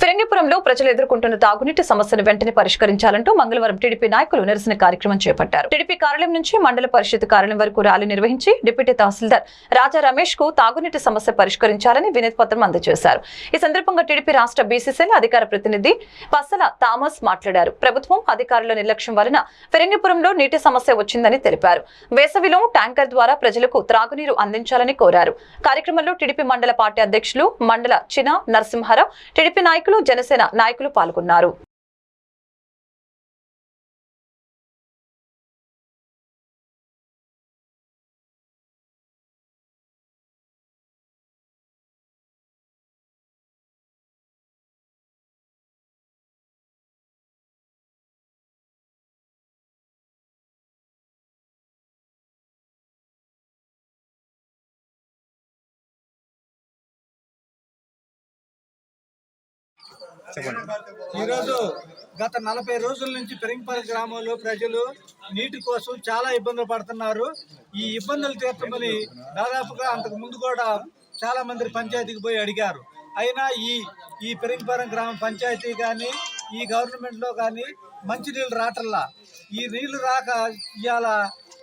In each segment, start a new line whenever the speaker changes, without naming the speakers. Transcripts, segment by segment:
ఫిరంగిపురంలో ప్రజలు ఎదుర్కొంటున్న తాగునీటి సమస్యను వెంటనే పరిష్కరించాలంటూ మంగళవారం టీడీపీ నాయకులు నిరసన కార్యక్రమం చేపట్టారు. టీడీపీ కార్యాలయం నుంచి మండల పరిషత్ కార్యాలయం వరకు ర్యాలీ నిర్వహించి డిప్యూటీ తహసీల్దార్ రాజా రమేష్కు తాగునీటి సమస్య పరిష్కరించాలని వినతి పత్రం అందజేశారు. ఈ సందర్భంగా టీడీపీ రాష్ట్ర బీసీసీఎల్ అధికార ప్రతినిధి పసల థామస్ మాట్లాడారు. ప్రభుత్వం అధికారుల నిర్లక్ష్యం వలన ఫిరంగిపురంలో నీటి సమస్య వచ్చిందని తెలిపారు. వేసవిలో ట్యాంకర్ ద్వారా ప్రజలకు త్రాగునీరు అందించాలని కోరారు. కార్యక్రమంలో టీడీపీ మండల పార్టీ అధ్యక్షులు మండల చిన నరసింహారావు టీడీపీ నాయకులు జనసేన నాయకులు పాల్గొన్నారు.
ఈరోజు గత నలభై రోజుల నుంచి పెరింగపల్లి గ్రామంలో ప్రజలు నీటి కోసం చాలా ఇబ్బందులు పడుతున్నారు. ఈ ఇబ్బందులు తీర్చమని దాదాపుగా అంతకు ముందు కూడా చాలా మంది పంచాయతీకి పోయి అడిగారు. అయినా ఈ ఈ పెరింగపురం గ్రామ పంచాయతీ కానీ ఈ గవర్నమెంట్లో కానీ మంచినీళ్ళు రాటల్లా ఈ నీళ్ళు రాక ఇవాళ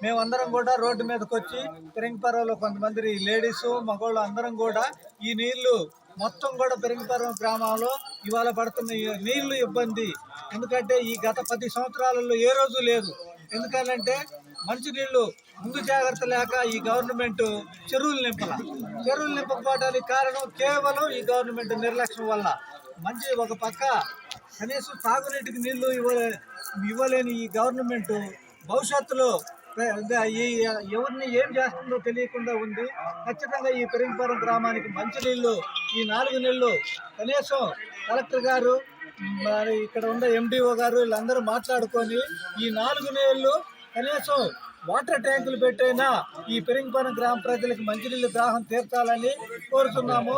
మేమందరం కూడా రోడ్డు మీదకి వచ్చి పెరింగపురంలో కొంతమంది లేడీస్ మగవాళ్ళు అందరం కూడా ఈ నీళ్ళు మొత్తం కూడా పెరింగపురం గ్రామంలో ఇవాళ పడుతున్న నీళ్ళు ఇబ్బంది. ఎందుకంటే ఈ గత పది సంవత్సరాలలో ఏ రోజు లేదు. ఎందుకంటే మంచినీళ్ళు ముందు జాగ్రత్త లేక ఈ గవర్నమెంట్ చెరువులు నింపల. చెరువులు నింపకపోవడానికి కారణం కేవలం ఈ గవర్నమెంట్ నిర్లక్ష్యం వల్ల. మంచి ఒక పక్క కనీసం తాగునీటికి నీళ్ళు ఇవ్వలే ఇవ్వలేని ఈ గవర్నమెంట్ భవిష్యత్తులో ఈ ఎవరిని ఏం చేస్తుందో తెలియకుండా ఉంది. ఖచ్చితంగా ఈ పెరింగపురం గ్రామానికి మంచినీళ్ళు ఈ నాలుగు నెలలు కనీసం కలెక్టర్ గారు మరి ఇక్కడ ఉన్న ఎండిఓ గారు వీళ్ళందరూ మాట్లాడుకొని ఈ నాలుగు నెలలు కనీసం వాటర్ ట్యాంకులు పెట్టైనా ఈ పెరింగపురం గ్రామ ప్రజలకు మంచినీళ్ళు దాహం తీర్చాలని కోరుతున్నాము.